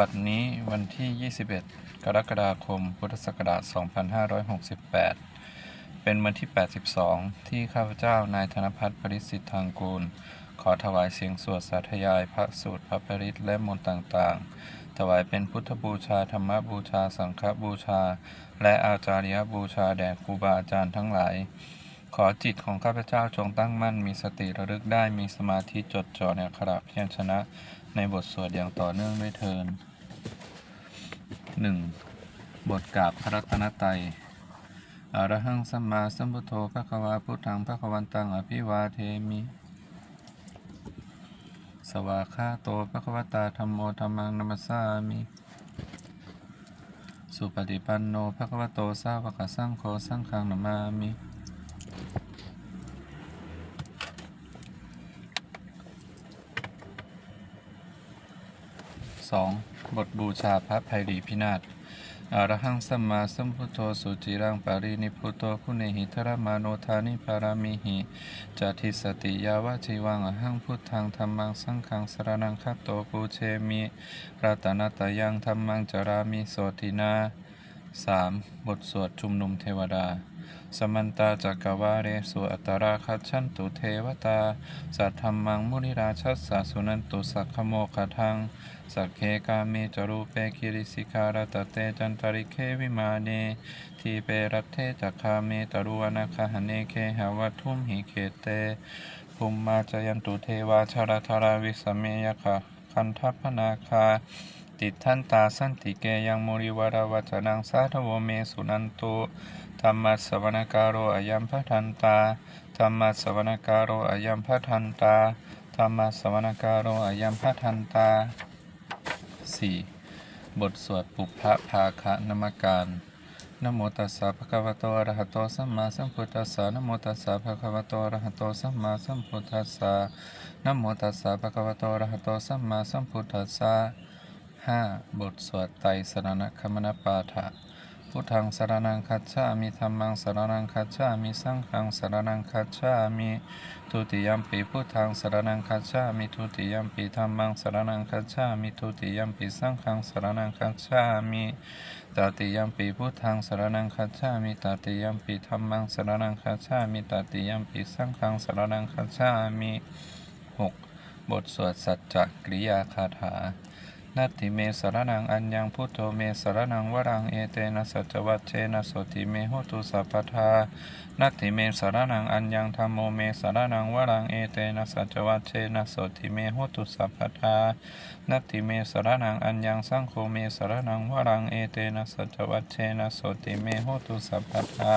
บัดนี้วันที่ 21 กรกฎาคม พุทธศักราช 2568 เป็นวันที่ 82 ที่ข้าพเจ้านายธนพัฒน์ปริสิทธางกูล ขอถวายเสียงสวดสาธยายพระสูตรพระปริตรและมนต์ต่างๆ ถวายเป็นพุทธบูชา ธรรมบูชา สังฆบูชา และอาจาริยบูชาแด่ครูบาอาจารย์ทั้งหลาย ขอจิตของข้าพเจ้าจงตั้งมั่นมีสติระลึกได้มีสมาธิจดจ่อในขระพยัญชนะ ในบทสวดอย่างต่อเนื่องด้วยเทิน 1. บทกราบพระรัตนตรัยอรหังสัมมาสัมพุทโธพระควาพุทธังพระควันตังอภิวาเทมิ สวาคาโตพระควตาธรรมโมธรรมังนัมสสามิ สุปฏิปันโนพระควโตสาวกสังโฆสังฆังนามามิ 2. บทบูชาพระภัยรีพินาศอรหังสัมมาสัมพุทโธสุจิรังปารินิพุทโตคุณเนหิทรมาโนทานิปารามิหิจัติสติยาวะจิวังอหังพุทธังธรรมังสังขังสรนังคัตโตปูเชมิรัตนตยังธรรมังจรามิโสตินา 3. บทสวดชุมนุมเทวดา สมันตาจักกวาเรสุอัตตราคัจฉันตุเทวตา สัทธรรมังมุนิราชัสสะสุนันตุสักขโมคทัง สักเคกามิจรูเปคิริสิการตเตจันตริเควิมาเน ทีเปรัตเทจักคาเมตรุวนาคหเนเคหาวัทุมหิเขเตภูมิมาจยันตุเทวาชารธราวิสเมยคะคันทัพนาคา ติดท่านตาสันติเกยังมุริวรวัจนังสาธโวเมสุนันตุธรรมะสวนการโรอายัมพะทันตาธรรมะสวนการโรอายัมพะทันตาธรรมะสวนการโรอายัมพะทันตา 4. บทสวดปุพพะภาคะนมการนโมตัสสะภะคะวะโตอะระหะโตสัมมาสัมพุทธัสสะนโมตัสสะภะคะวะโตอะระหะโตสัมมาสัมพุทธัสสะนโมตัสสะภะคะวะโตอะระหะโตสัมมาสัมพุทธัสสะ 5. บทสวดไตรสรณคมนปาฐะพุทธังสรนังคัจฉามิธัมมังสรนังคัจฉามิสังฆังสรนังคัจฉามิทุติยัมปิพุทธังสรนังคัจฉามิทุติยัมปิธัมมังสรนังคัจฉามิทุติยัมปิสังฆังสรนังคัจฉามิตติยัมปิพุทธังสรนังคัจฉามิตติยัมปิธัมมังสรนังคัจฉามิตติยัมปิสังฆังสรนังคัจฉามิ 6. บทสวดสัจจกริยาคาถา นัตถิเมสรนังอัญญังพุทโธเมสรนังวรังเอเตนะสัจวัตเชนะโสติเมโหตุสัพพทานัตถิเมสรนังอัญญังธรรมโมเมสรนังวรังเอเตนะสัจวัตเชนะโสติเมโหตุสัพพทานัตถิเมสรนังอัญญังสังโฆเมสรนังวรังเอเตนะสัจวัตเชนะโสติเมโหตุสัพพทา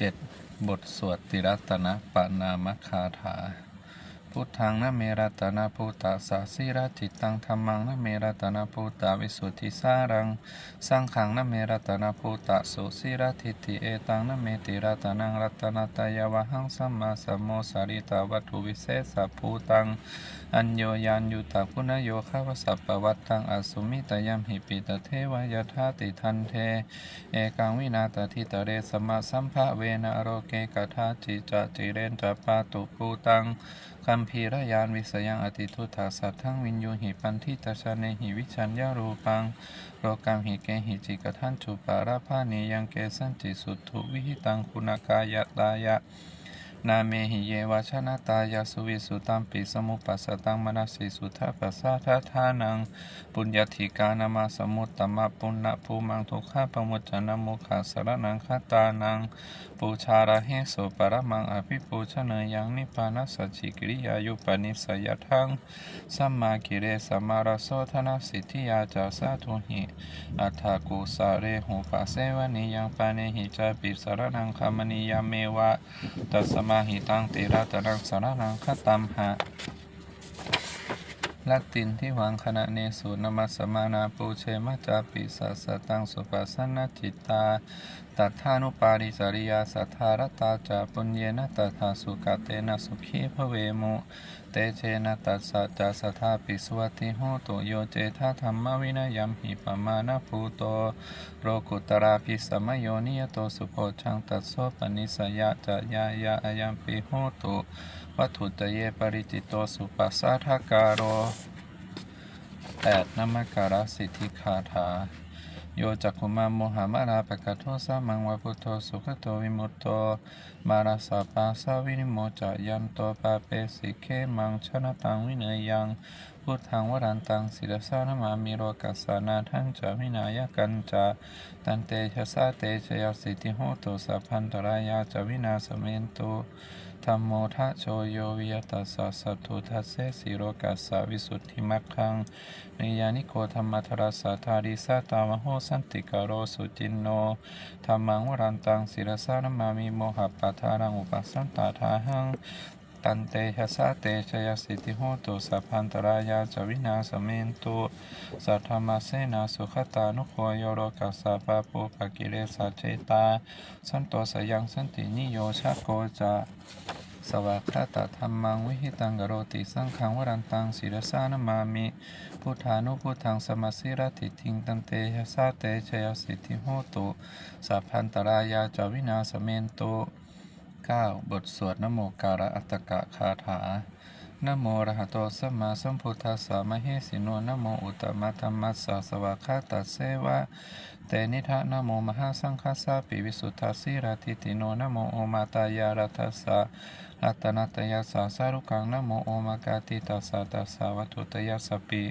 7. บทสวดติรัตนปานามคาถา พุทธังนะเมรัตนาภูตาสาสิรจิตตังธรรมังนะเมรัตนาภูตาวิสุทธิสารัง สังขังนะเมรัตนาภูตาสุสิรทิฏฐิเอตังนะเมติรัตนังรัตนาตายาวะหังสัมมาสัมโมสาริตาวัตถุวิเศษสัพพูตัง อัญโยยานยุตาคุณโยคาวสัพปวัตตังอสุมิตยัมหิปิตเทวายทาติทันเท เอกังวินาตทิตเรสมาสัมภะเวนะโรเกกทาจิจะจิเรนจะปาตุปูตังคัมภีรยานวิสยังอติทุตถาสัทธังวินยูหิปันทิตชาเนหิวิชัญญารูปังโรกัมหิเกหิจิกทันจุปาราภานิยังเกสันจิสุทุวิหิตังคุณากายตายะ นาเมหิเยวาชนะตายาสวิสุตัมปิสมุปัสสตังมนัสสิสุทัปปัสสะทะทานัง ปุญญาธิกานามาสมุตตมะปุณณภูมังทุกขาปมุจจนะมุขาสรนังคตานัง ปูชาระเหโสปรมังอภิปูชเนยังนิพพานัสจิกิริยายุปนิสยทังสัมมากิเรสัมมารโสธนสิทธิยาจาสาธุหิอัฏฐกุสาเรหุปัสเสวนิยังปาเนหิจาปิสรนังคามนิยามเมวะตัสมมาหิตังติระตรังสารนังคตัมหะลักตินที่วังขณะเนสุนมัสสมานาปูเชมัจจาปิสัสตังสุปัสสนจิตตา ตัทธานุปาริจริยาสัทธารตาจาปุญเยนะตัทธาสุกเตนะสุขีภเวมุ เตเชนะตัสสะจาสัทธาปิสวัติโหตุโยเจทาธรรมวินัยยัมหิปมานะภูโต โรกุตราภิสมโยนิยโตสุโพชังตัสโสปนิสยะจะยายะอายัมปิโหตุวัตถุตเยปริจิตโตสุปัสสะทาการโรแปดนมการสิทธิคาถา โยจักขุมาโมหามาราปะกะโทสามังวะพุทโธสุขโตวิมุตโตมาราสาปาสาวินิโมจายันโตปาเปสิเคมังชนะตังวิเนยยังพุทธังวรันตังศิรสานามามิโรกัสสานาทังจาวินายกันจาตันเตชะสาเตชยสิทธิโหตุสัพพันตรายาจาวินาสเมนตุ ธรรมโมทะโชโยวิยตัสสะสัตถุทัสเสสิโรกัสสาวิสุทธิมัคคังนิยานิโกธรรมทรัสสะธาริสาตามโหสันติกาโรสุจินโนธรรมังวรันตังศิรสานามามิโมหะปะทารังอุปัสสันตาทาหัง ตันเตชะสะเตชยสิทธิโหตุสัพพันตรายาจวินาสเมนตุสัทธรรมเสนาสุขตานุโคโยโรกัสสะปะปุปะกิเลสะเจตา สันโตสยังสันตินิโยชะโกจะสวากขาตธรรมังวิหิตังกโรติสังขังวรันตังศิรสานามามิพุทธานุพุทธังสมัสสิรติทิงตันเตชะสาเตชยสิทธิโหตุสัพพันตรายาจวินาสเมนตุ 9. บทสวดนโมการะอัตตกะคาถา นโมระหะโตสัมมาสัมพุทธัสสะมะเฮสิโนนโมอุตตมะธรรมัสสะสวากขาตัสเสวะเตนิทะนโมมหาสังคัสสะปิวิสุทธัสสิราติติโนนโมโอมาตายารัตสสะรัตนัตยาสาสารุกังนโมโอมากาติตัสสะตัสสะวัตถุตยาสปิ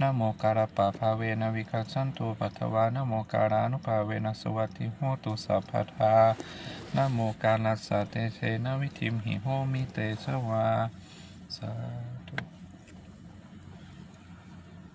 นโมการปะภาเวนะวิคัสันตุปัทวานโมการานุภาเวนะสวัติโหตุสัพพทานโมกาลัสสะเตเชนะวิธิมหิโหมิเตชวา สา